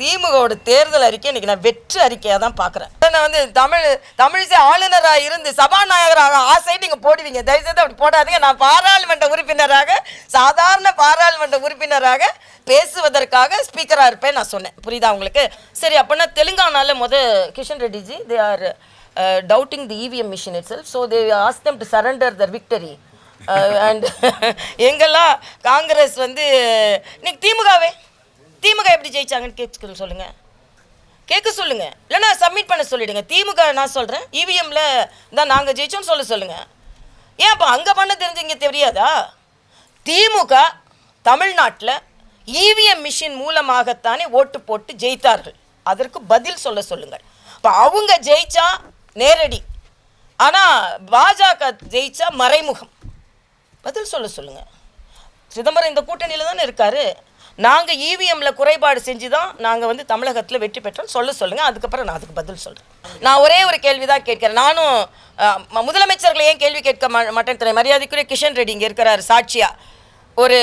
திமுகவோட தேர்தல் அறிக்கை இன்றைக்கி நான் வெற்றி அறிக்கையாக தான் பார்க்குறேன். நான் வந்து தமிழ் தமிழிசை ஆளுநராக இருந்து சபாநாயகராக ஆசை நீங்கள் போடுவீங்க. தயவுசெய்து அப்படி போடாதீங்க. நான் பாராளுமன்ற உறுப்பினராக சாதாரண பாராளுமன்ற உறுப்பினராக பேசுவதற்காக ஸ்பீக்கராக இருப்பேன் நான் சொன்னேன். புரியுதா உங்களுக்கு? சரி அப்படின்னா தெலுங்கானால முதல் Kishan Reddyji they are doubting the EVM machine itself so they as them to surrender their victory and எங்கெல்லாம் காங்கிரஸ் வந்து இன்னைக்கு திமுகவே? திமுக எப்படி ஜெயிச்சாங்கன்னு கேட்க சொல்லுங்க. கேட்க சொல்லுங்க. இல்லைன்னா சப்மிட் பண்ண சொல்லிடுங்க. திமுக நான் சொல்கிறேன் இவிஎம்ல தான் நாங்கள் ஜெயிச்சோம்னு சொல்ல சொல்லுங்க. ஏன் அப்போ அங்கே பண்ண தெரிஞ்சு இங்கே தெரியாதா? திமுக தமிழ்நாட்டில் இவிஎம் மிஷின் மூலமாகத்தானே ஓட்டு போட்டு ஜெயித்தார்கள். அதற்கு பதில் சொல்ல சொல்லுங்கள். இப்போ அவங்க ஜெயிச்சா நேரடி. ஆனால் பாஜக ஜெயிச்சா மறைமுகம். பதில் சொல்ல சொல்லுங்கள் சிதம்பரம் இந்த கூட்டணியில் தானே இருக்காரு. நாங்கள் இவிஎம்ல குறைபாடு செஞ்சு தான் நாங்கள் வந்து தமிழகத்தில் வெற்றி பெற்றோம் சொல்ல சொல்லுங்கள் அதுக்கப்புறம் நான் அதுக்கு பதில் சொல்கிறேன் நான் ஒரே ஒரு கேள்வி தான் கேட்கிறேன். நானும் முதலமைச்சர்களை ஏன் கேள்வி கேட்க மா- மாட்டேன் தெரியும் மரியாதைக்குரிய கிஷன் ரெட்டி இங்கே இருக்கிறார் சாட்சியா. ஒரு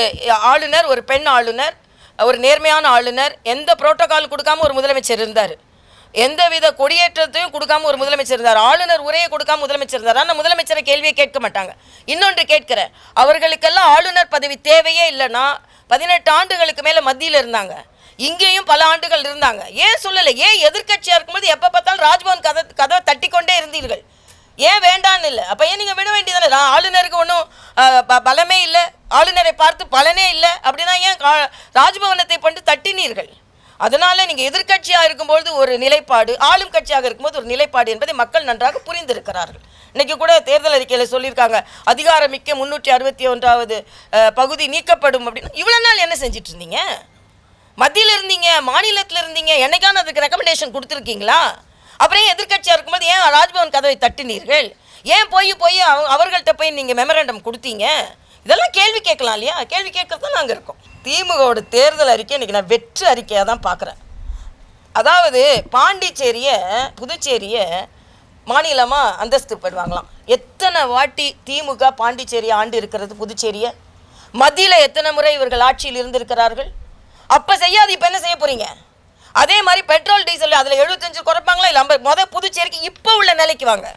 ஆளுநர் ஒரு பெண் ஆளுநர் ஒரு நேர்மையான ஆளுநர் எந்த புரோட்டோகால் கொடுக்காம ஒரு முதலமைச்சர் இருந்தார். எந்த வித கொடியேற்றத்தையும் கொடுக்காம ஒரு முதலமைச்சர் இருந்தார். ஆளுநர் உரையை கொடுக்காம முதலமைச்சர் இருந்தார்? ஆனால் முதலமைச்சரை கேள்வியை கேட்க மாட்டாங்க. இன்னொன்று கேட்கிறேன். அவர்களுக்கெல்லாம் ஆளுநர் பதவி தேவையே இல்லைன்னா பதினெட்டு ஆண்டுகளுக்கு மேலே மத்தியில் இருந்தாங்க. இங்கேயும் பல ஆண்டுகள் இருந்தாங்க. ஏன் சொல்லலை? ஏன் எதிர்க்கட்சியாக இருக்கும்போது எப்போ பார்த்தாலும் ராஜ்பவன் கதை கதவை தட்டி கொண்டே இருந்தீர்கள். ஏன் வேண்டான்னு இல்லை. அப்போ ஏன் நீங்கள் விட வேண்டியதானே? ஆளுநருக்கு ஒன்றும் பலமே இல்லை. ஆளுநரை பார்த்து பலனே இல்லை. அப்படின்னா ஏன் கா- ராஜ்பவனத்தை கொண்டு தட்டினீர்கள்? அதனால நீங்க எதிர்க்கட்சியா இருக்கும்போது ஒரு நிலைப்பாடு ஆளும் கட்சியாக இருக்கும்போது ஒரு நிலைப்பாடு என்பதை மக்கள் நன்றாக புரிந்திருக்கிறார்கள். இன்னைக்கு கூட தேர்தல் அறிக்கையில் சொல்லியிருக்காங்க அதிகாரமிக்க முன்னூற்றி அறுபத்தி ஒன்றாவது பகுதி நீக்கப்படும் அப்படின்னு. இவ்வளோ நாள் என்ன செஞ்சிட்டு இருந்தீங்க? மத்தியில் இருந்தீங்க மாநிலத்தில் இருந்தீங்க என்னைக்கான அதுக்கு ரெக்கமெண்டேஷன் கொடுத்துருக்கீங்களா? அப்புறம் ஏன் எதிர்க்கட்சியாக இருக்கும்போது ஏன் ராஜ்பவன் கதவை தட்டினீர்கள்? ஏன் போய் போய் அவ- அவர்கள்ட்ட போய் நீங்கள் மெமரண்டம் கொடுத்தீங்க? இதெல்லாம் கேள்வி கேட்கலாம் இல்லையா? கேள்வி கேட்கறது தான் நாங்கள் இருக்கோம். திமுகவோட தேர்தல் அறிக்கை இன்னைக்கு நான் வெற்றி அறிக்கையாக தான் பார்க்குறேன். அதாவது பாண்டிச்சேரியை புதுச்சேரியை மாநிலமாக அந்தஸ்து படுவாங்களாம் எத்தனை வாட்டி திமுக பாண்டிச்சேரி ஆண்டு இருக்கிறது புதுச்சேரியை? மத்தியில் எத்தனை முறை இவர்கள் ஆட்சியில் இருந்திருக்கிறார்கள்? அப்போ செய்யாது இப்போ என்ன செய்ய போகிறீங்க அதே மாதிரி பெட்ரோல் டீசல் அதில் எழுபத்தஞ்சு குறைப்பாங்களா? இல்லை ஐம்பது மொதல் புதுச்சேரிக்கு இப்போ உள்ள நிலைக்கு வாங்க.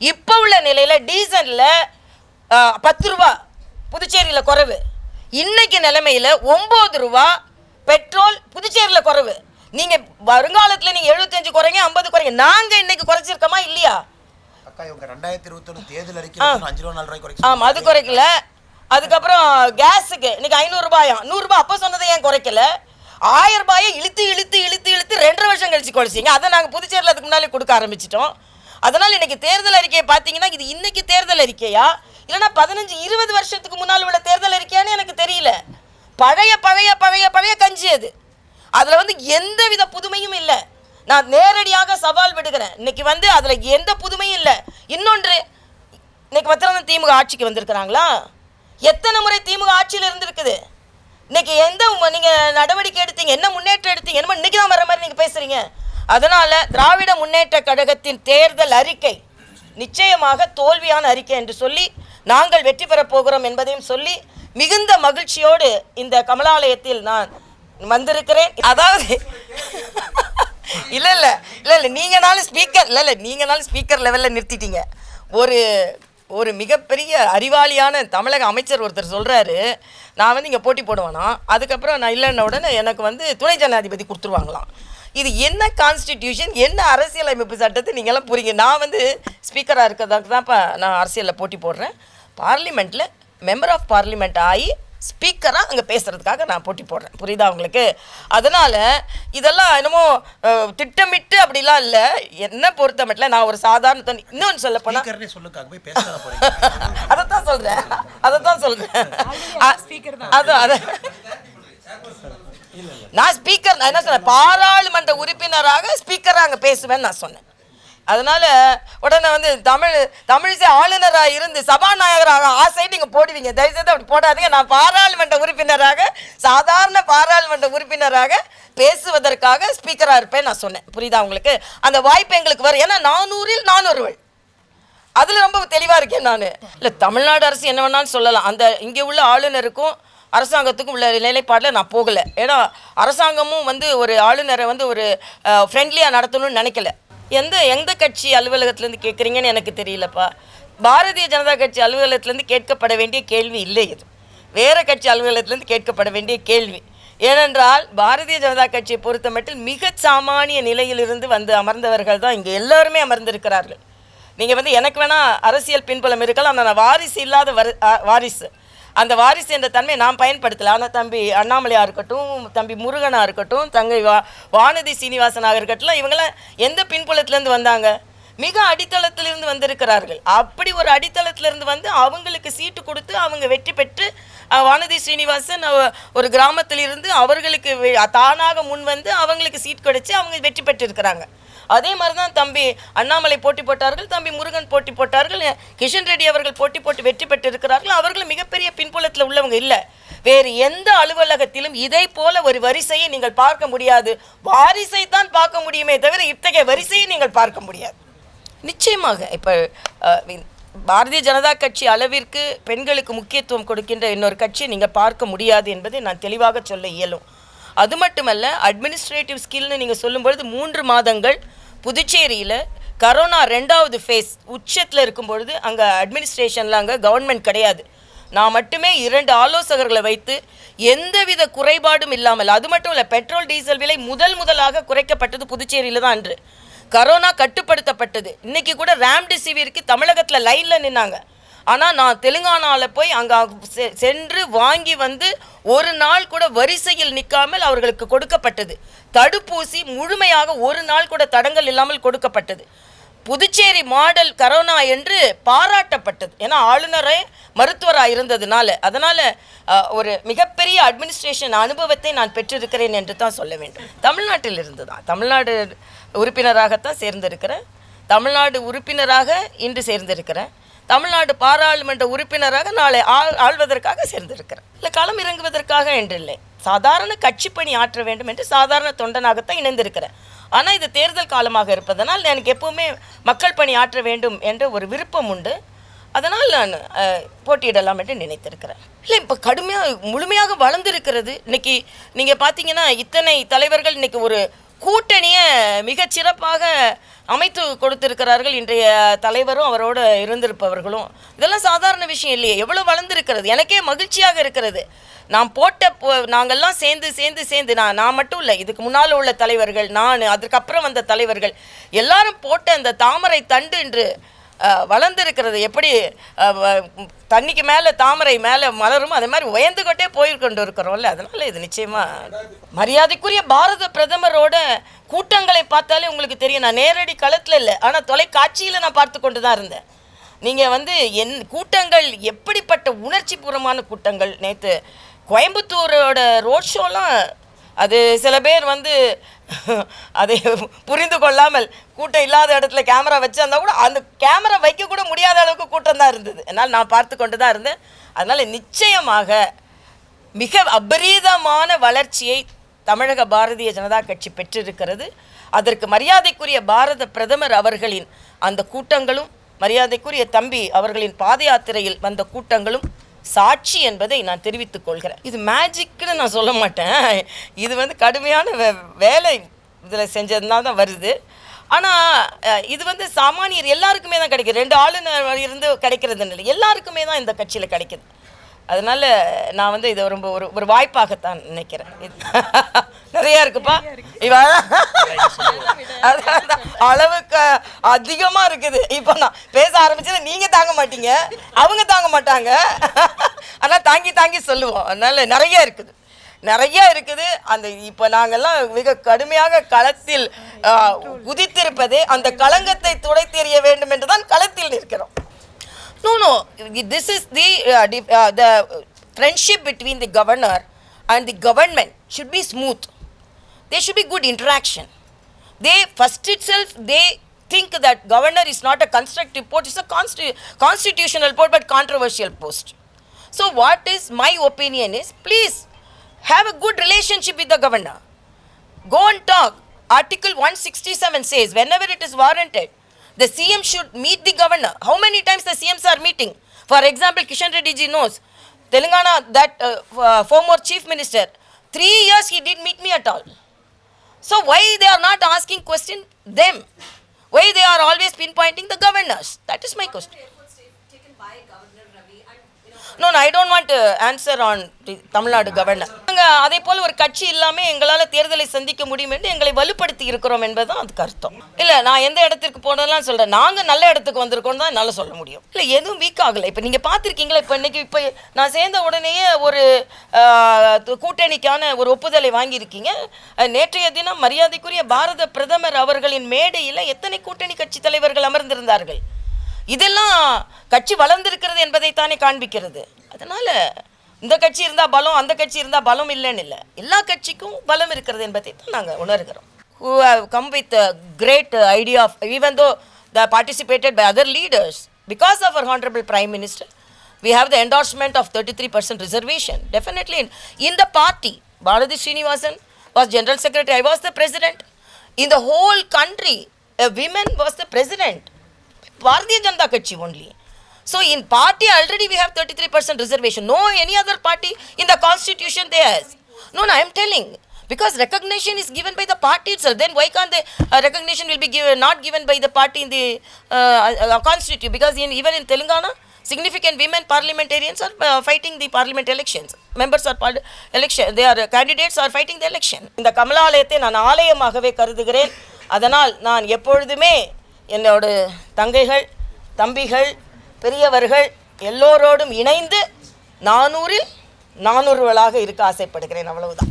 இப்போ உள்ள நிலையில் டீசலில் பத்து ரூபா புதுச்சேரியில் குறைவு. இன்னைக்கு நிலைமையில் ஒம்பது ரூபா பெட்ரோல் புதுச்சேரியில் குறைவு. நீங்கள் வருங்காலத்தில் நீங்கள் எழுபத்தஞ்சு குறைங்க ஐம்பது குறைங்க. நாங்கள் இன்னைக்கு குறைச்சிருக்கோமா இல்லையா? ரெண்டாயிரத்தி இருபத்தொன்னு தேர்தல் அறிக்கை அஞ்சு ரூபா நாலு ரூபாய் ஆமாம் அது குறைக்கல. அதுக்கப்புறம் கேஸுக்கு இன்னைக்கு ஐநூறுரூபாயாம் நூறுரூபா அப்போ சொன்னதை ஏன் குறைக்கல? ஆயிரம் ரூபாயை இழுத்து இழுத்து இழுத்து இழுத்து ரெண்டரை வருஷம் கழிச்சு குறைச்சிங்க. அதை நாங்கள் புதுச்சேரியில் அதுக்கு முன்னாலே கொடுக்க ஆரம்பிச்சிட்டோம். அதனால் இன்னைக்கு தேர்தல் அறிக்கையை பார்த்தீங்கன்னா இது இன்னைக்கு தேர்தல் அறிக்கையா? இல்லைன்னா பதினஞ்சு இருபது வருஷத்துக்கு முன்னால் உள்ள தேர்தல் அறிக்கையான்னு எனக்கு தெரியல. பழைய பழைய பழைய பழைய கஞ்சி அது. அதில் வந்து எந்த வித புதுமையும் இல்லை. நான் நேரடியாக சவால் விடுகிறேன். இன்னைக்கு வந்து அதில் எந்த புதுமையும் இல்லை. இன்னொன்று இன்னைக்கு பத்திரம் திமுக ஆட்சிக்கு வந்திருக்கிறாங்களா? எத்தனை முறை திமுக ஆட்சியில் இருந்திருக்குது? இன்னைக்கு எந்த நீங்கள் நடவடிக்கை எடுத்தீங்க? என்ன முன்னேற்றம் எடுத்தீங்க? என்னமோ இன்னைக்கு தான் வர மாதிரி நீங்கள் பேசுகிறீங்க அதனால் திராவிட முன்னேற்ற கழகத்தின் தேர்தல் அறிக்கை நிச்சயமாக தோல்வியான அறிக்கை என்று சொல்லி நாங்கள் வெற்றி பெறப் போகிறோம் என்பதையும் சொல்லி மிகுந்த மகிழ்ச்சியோடு இந்த கமலாலயத்தில் நான் வந்திருக்கிறேன். அதாவது இல்லை இல்லை இல்லை இல்லை நீங்கனாலும் ஸ்பீக்கர் இல்லை இல்லை நீங்கனாலும் ஸ்பீக்கர் லெவலில் நிறுத்திட்டீங்க. ஒரு ஒரு மிகப்பெரிய அறிவாளியான தமிழக அமைச்சர் ஒருத்தர் சொல்கிறாரு நான் வந்து இங்கே போட்டி போடுவேனா? அதுக்கப்புறம் நான் இல்லைன்ன உடனே எனக்கு வந்து துணை ஜனாதிபதி கொடுத்துருவாங்களாம். இது என்ன கான்ஸ்டிடியூஷன் என்ன அரசியலமைப்பு சட்டத்தை நீங்களாம் புரியுங்க நான் வந்து ஸ்பீக்கராக இருக்கிறதுக்கு தான்ப்பா நான் அரசியலில் போட்டி போடுறேன். பார்லிமெண்ட்டில் மெம்பர் ஆஃப் பார்லிமெண்ட் ஆகி ஸ்பீக்கராக அங்கே பேசுகிறதுக்காக நான் போட்டி போடுறேன். புரியுதா உங்களுக்கு? அதனால் இதெல்லாம் என்னமோ திட்டமிட்டு அப்படிலாம் இல்லை. என்ன பொறுத்த மட்டும் நான் ஒரு சாதாரண தனி இன்னொன்று சொல்ல போனால் அங்க போய் பேச போறீங்க. அதைத்தான் சொல்கிறேன் சொல்கிறேன் அது அது நான் ஸ்பீக்கர் நான் என்ன சொன்னேன்? பாராளுமன்ற உறுப்பினராக ஸ்பீக்கராக அங்கே பேசுவேன்னு நான் சொன்னேன். அதனால உடனே வந்து தமிழ் தமிழிசை ஆளுநராக இருந்து சபாநாயகராக ஆசை நீங்கள் போடுவீங்க. தயவுசெய்து அப்படி போடாதீங்க. நான் பாராளுமன்ற உறுப்பினராக சாதாரண பாராளுமன்ற உறுப்பினராக பேசுவதற்காக ஸ்பீக்கராக இருப்பேன் நான் சொன்னேன். புரியுதா உங்களுக்கு? அந்த வாய்ப்பு எங்களுக்கு வரும். ஏன்னா நானூறில் நானூறுவள் அதில் ரொம்ப தெளிவாக இருக்கேன் நான். இல்லை தமிழ்நாடு அரசு என்ன வேணாலும் சொல்லலாம். அந்த இங்கே உள்ள ஆளுநருக்கும் அரசாங்கத்துக்கும் உள்ள நிலைப்பாடில் நான் போகலை. ஏன்னா அரசாங்கமும் வந்து ஒரு ஆளுநரை வந்து ஒரு ஃப்ரெண்ட்லியாக நடத்தணும்னு நினைக்கல. எந்த எந்த கட்சி அலுவலகத்துலேருந்து கேட்குறீங்கன்னு எனக்கு தெரியலப்பா. பாரதிய ஜனதா கட்சி அலுவலகத்துலேருந்து கேட்கப்பட வேண்டிய கேள்வி இல்லை இது. வேறு கட்சி அலுவலகத்துலேருந்து கேட்கப்பட வேண்டிய கேள்வி. ஏனென்றால் பாரதிய ஜனதா கட்சியை பொறுத்த மட்டும் மிக சாமானிய நிலையிலிருந்து வந்து அமர்ந்தவர்கள் தான் இங்கே எல்லாருமே அமர்ந்திருக்கிறார்கள். நீங்கள் வந்து எனக்கு வேணால் அரசியல் பின்புலம் இருக்கலாம். ஆனால் நான் வாரிசு இல்லாத வரி வாரிசு. அந்த வாரிசு என்ற தன்மை நான் பயன்படுத்தலை. ஆனால் தம்பி அண்ணாமலையாக இருக்கட்டும் தம்பி முருகனாக இருக்கட்டும் தங்கை வா வானதி சீனிவாசனாக இருக்கட்டும் இவங்கெல்லாம் எந்த பின்புலத்திலேருந்து வந்தாங்க? மிக அடித்தளத்திலிருந்து வந்திருக்கிறார்கள். அப்படி ஒரு அடித்தளத்திலிருந்து வந்து அவங்களுக்கு சீட்டு கொடுத்து அவங்க வெற்றி பெற்று வானதி ஸ்ரீனிவாசன் ஒரு கிராமத்திலிருந்து அவர்களுக்கு தானாக முன் வந்து அவங்களுக்கு சீட் கிடைச்சி அவங்க வெற்றி பெற்றிருக்கிறாங்க. அதே மாதிரி தான் தம்பி அண்ணாமலை போட்டி போட்டார்கள் தம்பி முருகன் போட்டி போட்டார்கள் கிஷன் ரெட்டி அவர்கள் போட்டி போட்டு வெற்றி பெற்றிருக்கிறார்கள். அவர்கள் மிகப்பெரிய பின்புலத்தில் உள்ளவங்க இல்லை. வேறு எந்த அலுவலகத்திலும் இதை போல ஒரு வரிசையை நீங்கள் பார்க்க முடியாது. வாரிசை தான் பார்க்க முடியுமே தவிர இத்தகைய வரிசையை நீங்கள் பார்க்க முடியாது. நிச்சயமாக இப்போ பாரதிய ஜனதா கட்சி அளவிற்கு பெண்களுக்கு முக்கியத்துவம் கொடுக்கின்ற இன்னொரு கட்சியை நீங்கள் பார்க்க முடியாது என்பதை நான் தெளிவாக சொல்ல இயலும். அது மட்டுமல்ல அட்மினிஸ்ட்ரேட்டிவ் ஸ்கில்னு நீங்கள் சொல்லும்பொழுது மூன்று மாதங்கள் புதுச்சேரியில் கரோனா ரெண்டாவது ஃபேஸ் உச்சத்தில் இருக்கும் பொழுது அங்கே அட்மினிஸ்ட்ரேஷனில் அங்கே கவர்மெண்ட் கிடையாது. நான் மட்டுமே இரண்டு ஆலோசகர்களை வைத்து எந்தவித குறைபாடும் இல்லாமல் அது மட்டும் இல்லை பெட்ரோல் டீசல் விலை முதல் முதலாக குறைக்கப்பட்டது புதுச்சேரியில் தான் அன்று. கரோனா கட்டுப்படுத்தப்பட்டது. இன்றைக்கி கூட ராம்டெசிவிருக்கு தமிழகத்தில் லைனில் நின்னாங்க. ஆனால் நான் தெலுங்கானாவில் போய் அங்கே சென்று வாங்கி வந்து ஒரு நாள் கூட வரிசையில் நிற்காமல் அவர்களுக்கு கொடுக்கப்பட்டது. தடுப்பூசி முழுமையாக ஒரு நாள் கூட தடங்கள் இல்லாமல் கொடுக்கப்பட்டது. புதுச்சேரி மாடல் கரோனா என்று பாராட்டப்பட்டது. ஏன்னா ஆளுநரே மருத்துவராக இருந்ததுனால. அதனால் ஒரு மிகப்பெரிய அட்மினிஸ்ட்ரேஷன் அனுபவத்தை நான் பெற்றிருக்கிறேன் என்று தான் சொல்ல வேண்டும். தமிழ்நாட்டில் இருந்து தான். தமிழ்நாடு உறுப்பினராகத்தான் சேர்ந்திருக்கிறேன். தமிழ்நாடு உறுப்பினராக இன்று சேர்ந்திருக்கிறேன். தமிழ்நாடு பாராளுமன்ற உறுப்பினராக நாளை ஆள் ஆள்வதற்காக சேர்ந்திருக்கிறேன் இல்லை களம் இறங்குவதற்காக என்றில்லை சாதாரண கட்சி பணி ஆற்ற வேண்டும் என்று சாதாரண தொண்டனாகத்தான் இணைந்திருக்கிறேன் ஆனால் இது தேர்தல் காலமாக இருப்பதனால் எனக்கு எப்பவுமே மக்கள் பணி ஆற்ற வேண்டும் என்ற ஒரு விருப்பம் உண்டு. அதனால் நான் போட்டியிடலாம் என்று நினைத்திருக்கிறேன். இல்லை இப்போ கடுமையாக முழுமையாக வளர்ந்துருக்கிறது. இன்னைக்கு நீங்கள் பார்த்தீங்கன்னா இத்தனை தலைவர்கள் இன்னைக்கு ஒரு கூட்டணியை மிகச்சிறப்பாக அமைத்து கொடுத்திருக்கிறார்கள் இன்றைய தலைவரும் அவரோட இருந்திருப்பவர்களும். இதெல்லாம் சாதாரண விஷயம் இல்லையே. எவ்வளோ வளர்ந்துருக்கிறது. எனக்கே மகிழ்ச்சியாக இருக்கிறது. நான் போட்ட போ- நாங்கள்லாம் சேர்ந்து சேர்ந்து சேர்ந்து நான் நான் மட்டும் இல்லை இதுக்கு முன்னால் உள்ள தலைவர்கள் நான் அதுக்கப்புறம் வந்த தலைவர்கள் எல்லாரும் போட்ட அந்த தாமரை தண்டு என்று வளர்ந்துருக்கிறது. எப்படி தண்ணிக்கு மேலே தாமரை மேலே மலரும் அதே மாதிரி உயர்ந்துகிட்டே போயிருக்கொண்டு இருக்கிறோம்ல. அதனால் இது நிச்சயமாக மரியாதைக்குரிய பாரத பிரதமரோட கூட்டங்களை பார்த்தாலே உங்களுக்கு தெரியும். நான் நேரடி களத்தில் இல்லை. ஆனால் தொலைக்காட்சியில் நான் பார்த்து கொண்டு தான் இருந்தேன். நீங்கள் வந்து என் கூட்டங்கள் எப்படிப்பட்ட உணர்ச்சிபூர்வமான கூட்டங்கள்? நேற்று கோயம்புத்தூரோட ரோட் ஷோலாம் அது சில பேர் வந்து அதை புரிந்து கொள்ளாமல் கூட்டம் இல்லாத இடத்துல கேமரா வச்சிருந்தா கூட அந்த கேமரா வைக்கக்கூட முடியாத அளவுக்கு கூட்டம் தான் இருந்தது. என்னால் நான் பார்த்து கொண்டு தான் இருந்தேன். அதனால் நிச்சயமாக மிக அபரீதமான வளர்ச்சியை தமிழக பாரதிய ஜனதா கட்சி பெற்றிருக்கிறது. அதற்கு மரியாதைக்குரிய பாரத பிரதமர் அவர்களின் அந்த கூட்டங்களும் மரியாதைக்குரிய தம்பி அவர்களின் பாத யாத்திரையில் வந்த கூட்டங்களும் சாட்சி என்பதை நான் தெரிவித்துக் கொள்கிறேன். இது மேஜிக்னு நான் சொல்ல மாட்டேன். இது வந்து கடுமையான வே வேலை இதில் செஞ்சதுனால தான் வருது. ஆனால் இது வந்து சாமானியர் எல்லாருக்குமே தான் கிடைக்குது. ரெண்டு ஆளுநர் இருந்து கிடைக்கிறது இல்லை. எல்லாருக்குமே தான் இந்த கட்சியில் கிடைக்குது. அதனால் நான் வந்து இதை ரொம்ப ஒரு ஒரு வாய்ப்பாகத்தான் நினைக்கிறேன். இது- நிறைய இருக்குப்பா. இவ. அளவுக்கு அதிகமாக இருக்குது. இப்போ நான் பேச ஆரம்பிச்சது நீங்கள் தாங்க மாட்டீங்க. அவங்க தாங்க மாட்டாங்க. ஆனால் தாங்கி தாங்கி சொல்லுவோம். அதனால நிறைய இருக்குது. நிறைய இருக்குது. அந்த இப்போ நாங்கெல்லாம் மிக கடுமையாக களத்தில் குதித்திருப்பதே அந்த களங்கத்தை துடை தெரிய வேண்டும் என்று தான் களத்தில் நிற்கிறோம். Is the uh, the, uh, the friendship between the governor and the government should be smooth. There should be good interaction. They first itself they think that governor is not a constructive post; it's a consti- constitutional post, but controversial post. So, what is my opinion is, please have a good relationship with the governor. Go and talk. Article 167 says whenever it is warranted, the CM should meet the governor. How many times the CMs are meeting? For example, Kishan Reddy ji knows. Telangana, that uh, f- former chief minister, three years he didn't meet me at all. So why they are not asking question them? Why they are always pinpointing the governors? That is my question. I don't want to answer on the Tamil Nadu governor நாங்கள் அதே போல் ஒரு கட்சி இல்லாமல் எங்களால் தேர்தலை சந்திக்க முடியும் என்று எங்களை வலுப்படுத்தி இருக்கிறோம் என்பதுதான் அதுக்கு அர்த்தம். இல்லை நான் எந்த இடத்திற்கு போனதெல்லாம் சொல்கிறேன் நாங்கள் நல்ல இடத்துக்கு வந்திருக்கோம் தான் என்னால் சொல்ல முடியும். இல்லை எதுவும் வீக் ஆகலை. இப்போ நீங்கள் பார்த்துருக்கீங்களா? இப்போ இன்னைக்கு இப்போ நான் சேர்ந்த உடனேயே ஒரு து- கூட்டணிக்கான ஒரு ஒப்புதலை வாங்கியிருக்கீங்க. நேற்றைய தினம் மரியாதைக்குரிய பாரத பிரதமர் அவர்களின் மேடையில் எத்தனை கூட்டணி கட்சி தலைவர்கள் அமர்ந்திருந்தார்கள்? இதெல்லாம் கட்சி வளர்ந்திருக்கிறது என்பதைத்தானே காண்பிக்கிறது அதனால் இந்த கட்சி இருந்தால் பலம் அந்த கட்சி இருந்தால் பலம் இல்லைன்னு இல்லை எல்லா கட்சிக்கும் பலம் இருக்கிறது என்பதை தான் நாங்கள் உணர்கிறோம் who have come with great idea of even though the participated by other leaders because of our honourable prime minister we have the endorsement of 33% reservation. Definitely in, in the Bharati Bharati was general General Secretary, I was the President. In the whole country, a woman. Bharatiya Janata Kachchi only. So in party already we have 33% reservation. No any other party in the constitution there has. No, no, I am telling. Because recognition is given by the party itself. Then why can't the uh, recognition will be given, not given by the party in the uh, uh, constitution? Because in, even in Telangana, significant women parliamentarians are uh, fighting the parliament elections. Members are part election. They are uh, candidates are fighting the election. இந்த கமலாலயத்தை நான் ஆலயமாகவே கருதுகிறேன் அதனால் நான் எப்பொழுதுமே என்னோட தங்கைகள் தம்பிகள் பெரியவர்கள் எல்லோரோடும் இணைந்து நானூறில் நானூறுவளாக இருக்க ஆசைப்படுகிறேன். அவ்வளவுதான்.